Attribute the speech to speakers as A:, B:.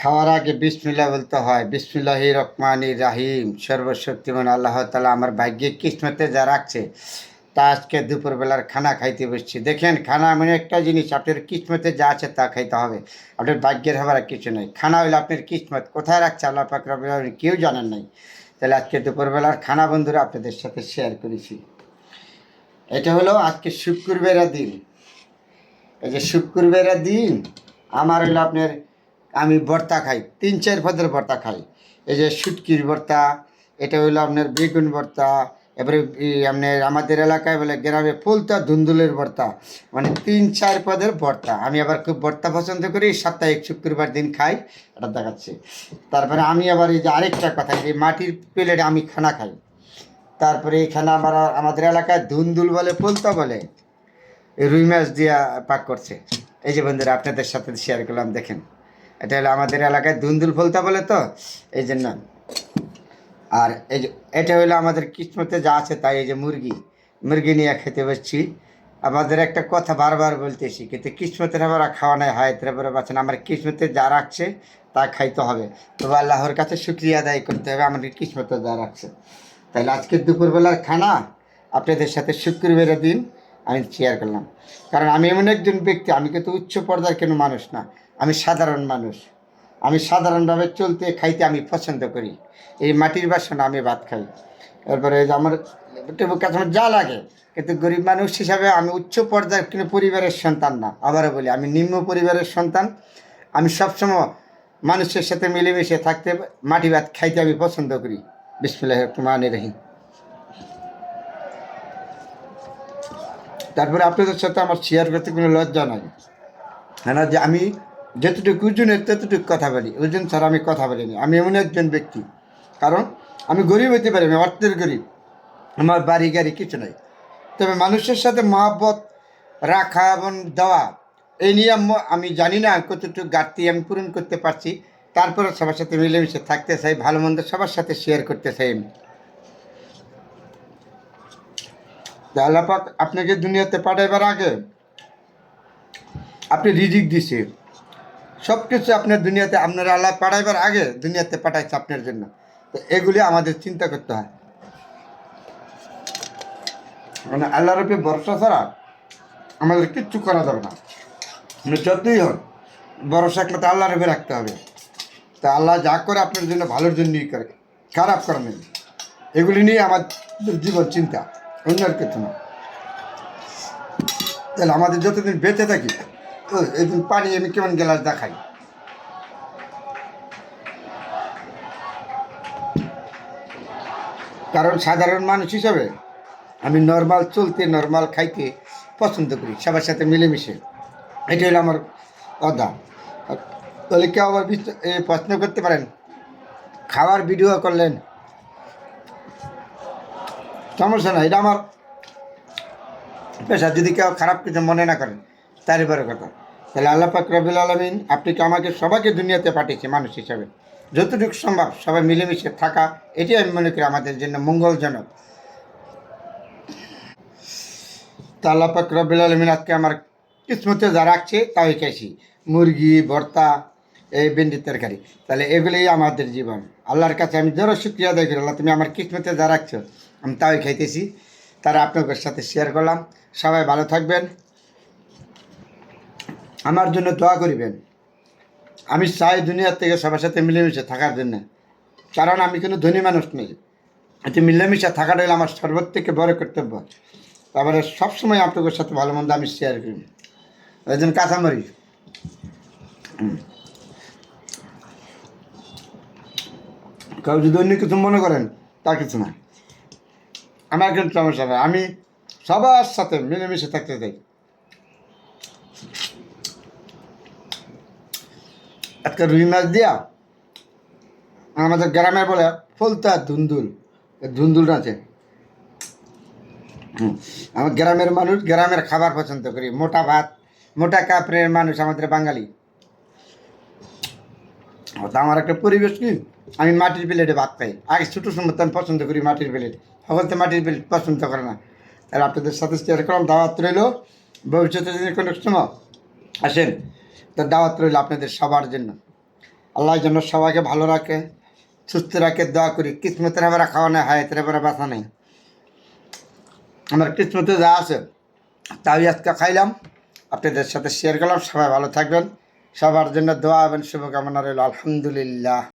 A: খাওয়ার আগে বিসমিল্লা বলতে হয়, বিসমিল্লাহি রহমান রাহিম, সর্বশক্তিমান আল্লাহ তালা আমার ভাগ্যে কিসমতে যা রাখছে, তা আজকে দুপুরবেলার খানা খাইতে বসছি। দেখেন, খানা মানে একটা জিনিস, আপনার কিসমতে যা আছে তা খাইতে হবে। আপনার ভাগ্যের হবার কিছু নেই। খানা হইলে আপনার কিসমত। কোথায় রাখছে আল্লাহ পাক আলামিন কেউ জানেন নাই। তাহলে আজকে দুপুরবেলার খানা বন্ধুরা আপনাদের সাথে শেয়ার করেছি। এটা হলো আজকে শুক্রবারের দিন। এই যে শুক্রবারের দিন, আমার হলো আপনার আমি ভর্তা খাই, তিন চার পদের ভর্তা খাই। এই যে শুটকির ভর্তা, এটা হলো আপনার বেগুন ভর্তা, এবারে আপনার আমাদের এলাকায় বলে গ্রামে ফুলতা ধুন্দুলের ভর্তা মানে তিন চার পদের ভর্তা। আমি আবার খুব ভর্তা পছন্দ করি, সাপ্তাহিক শুক্রবার দিন খাই, এটা দেখাচ্ছি। তারপরে আমি আবার এই যে আরেকটা কথা, এই মাটির প্লেটে আমি খানা খাই। তারপরে এখানে আমার আমাদের এলাকায় ধুন্দুল বলে, ফুলতা বলে রুই মাছ দিয়া পাক করছে। এই যে বন্ধুরা, আপনাদের সাথে শেয়ার করলাম, দেখেন। এটা হলো আমাদের এলাকায় ধুন্দুল ফলতা বলে তো, এই জন্য। আর এই যে, এটা হলো আমাদের কিসমতে যা আছে তাই, এই যে মুরগি। মুরগি নিয়ে খেতে বসছি। আমাদের একটা কথা বারবার বলতেছি, কিন্তু কিসমতের আবার খাওয়া নাই, হয় তারপরে বাঁচেন আমার কিসমতে যা রাখছে, তা খাইতে হবে। তবে আল্লাহর কাছে শুক্রিয়া আদায় করতে হবে আমাদের কিসমতে যা রাখছে। তাহলে আজকে দুপুরবেলার খানা, আপনাদের সাথে শুক্রবারের দিন আমি শেয়ার করলাম। কারণ আমি এমন একজন ব্যক্তি, আমি কিন্তু উচ্চ পর্যায়ের কোনো মানুষ না। আমি সাধারণ মানুষ। আমি সাধারণভাবে চলতে, খাইতে আমি পছন্দ করি। এই মাটির বাসন আমি ভাত খাই। এরপরে যে আমার কাছে যা লাগে, কিন্তু গরিব মানুষ হিসাবে আমি উচ্চ পর্যায়ের কিন্তু পরিবারের সন্তান না। আবারও বলি, আমি নিম্ন পরিবারের সন্তান। আমি সবসময় মানুষের সাথে মিলেমিশে থাকতে, মাটি ভাত খাইতে আমি পছন্দ করি। বিসমুল্লাহ রহমান রহিম। তারপরে আপনাদের সাথে আমার শেয়ার করতে কোনো লজ্জা নাই। হ্যাঁ যে আমি যতটুকু ওজনের ততটুকু কথা বলি। ওজন ছাড়া আমি কথা বলিনি। আমি এমন একজন ব্যক্তি। কারণ আমি গরিব হইতে পারি, আমি অর্থের গরিব। আমার বাড়ি গাড়ি কিছু নাই। তবে মানুষের সাথে মহাব্বত রাখা এবং দেওয়া, এই নিয়ে আমি জানি না কতটুকু ঘাটতি আমি পূরণ করতে পারছি। তারপরে সবার সাথে মিলেমিশে থাকতে চাই, ভালো মন্দ সবার সাথে শেয়ার করতে চাই আমি। আল্লাপাক আপনাকে দুনিয়াতে পাঠাইবার আগে আপনি রিজিক দিছে। সব কিছু আপনার দুনিয়াতে আপনার আল্লাহ পাঠাইবার আগে দুনিয়াতে পাঠাইছে আপনার জন্য। তো এগুলি আমাদের চিন্তা করতে হয়। মানে আল্লাহর উপরে ভরসা ছাড়া আমাদের কিচ্ছু করা যাবে না। মানে যতই হোক, ভরসা একমাত্র আল্লাহর উপরে রাখতে হবে। তা আল্লাহ যা করে আপনার জন্য ভালোর জন্যই করে, খারাপ করে নেই এগুলি নিয়ে আমার জীবন চিন্তা অন্য আর কিছু না। তাহলে আমাদের যতদিন বেঁচে থাকি এদিন পানি আমি কেমন গ্লাস দেখাই? কারণ সাধারণ মানুষ হিসাবে আমি নর্মাল চলতে নর্মাল খাইতে পছন্দ করি, সবার সাথে মিলেমিশে। এটাই হলো আমার অদা তাহলে কেউ আবার প্রশ্ন করতে পারেন, খাওয়ার ভিডিও করলেন। সমস্যা না এটা আমার পেশা, যদি কেউ খারাপ কিছু মনে না করেন তারই বড় কথা। তাহলে আল্লাহ পাক রবিল আলমিন, আপনি কি আমাকে সবাইকে দুনিয়াতে পাঠিয়েছে মানুষ হিসাবে? যতটুকু সম্ভব সবাই মিলেমিশে থাকা, এটাই আমি মনে করি আমাদের জন্য মঙ্গলজনক। তা আল্লাহ পাক রবিল আলমিন আজকে আমার কিসমতে যা রাখছে, তাই খাইছি। মুরগি, ভর্তা, এই ভেন্ডির তরকারি। তাহলে এগুলোই আমাদের জীবন। আল্লাহর কাছে আমি জোর শুক্রিয়া করি, আল্লাহ তুমি আমার কিসমতে যা রাখছো, আমি তাই খাইতেছি। তারা আপনাদের সাথে শেয়ার করলাম। সবাই ভালো থাকবেন। আমার জন্য দোয়া করিবেন। আমি চাই দুনিয়ার থেকে সবার সাথে মিলেমিশে থাকার জন্য। কারণ আমি কোনো ধনী মানুষ নেই। এতে মিলেমিশে থাকাটা হলো আমার সর্বোচ্চ থেকে বড় কর্তব্য। তারপরে সবসময় আপনাদের সাথে ভালো মন্দ আমি শেয়ার করি। জন্য কাঁচামরিচ। কেউ যদি অন্য কিছু মনে করেন তা কিছু না। আমার কিন্তু সমস্যা আমি সবার সাথে মিলেমিশে থাকতে চাই। আজকে রুই মাছ দিয়া আমাদের গ্রামে বলে ফুলতা ধুন্দুল ধুন্দুল আছে। আমার গ্রামের মানুষ, গ্রামের খাবার পছন্দ করি, মোটা ভাত, মোটা কাপড়ের মানুষ আমাদের বাঙালি। আমার একটা পরিবেশ কি? আমি মাটির প্লেটে ভাত খাই। আগে ছোটো সময় আমি পছন্দ করি মাটির প্লেট। সকল তো মাটির প্লেট পছন্দ করে না। আর আপনাদের সাথে করলাম। দাওয়াত রইল, ভবিষ্যতে যদি কোনো সময় আসেন তো দাওয়াত রইল আপনাদের সবার জন্য। আল্লাহ যেন সবাইকে ভালো রাখে, সুস্থ রাখে, দোয়া করি। কিসমতের এবারে খাওয়া নেই, হায়াতের এবারে বাসা নেই। আমার কিসমতে যা আছে, তাই আজকে খাইলাম। আপনাদের সাথে শেয়ার করলাম, সবাই ভালো থাকবেন। সবার জন্য দোয়া এবং শুভকামনা রইল। আলহামদুলিল্লাহ।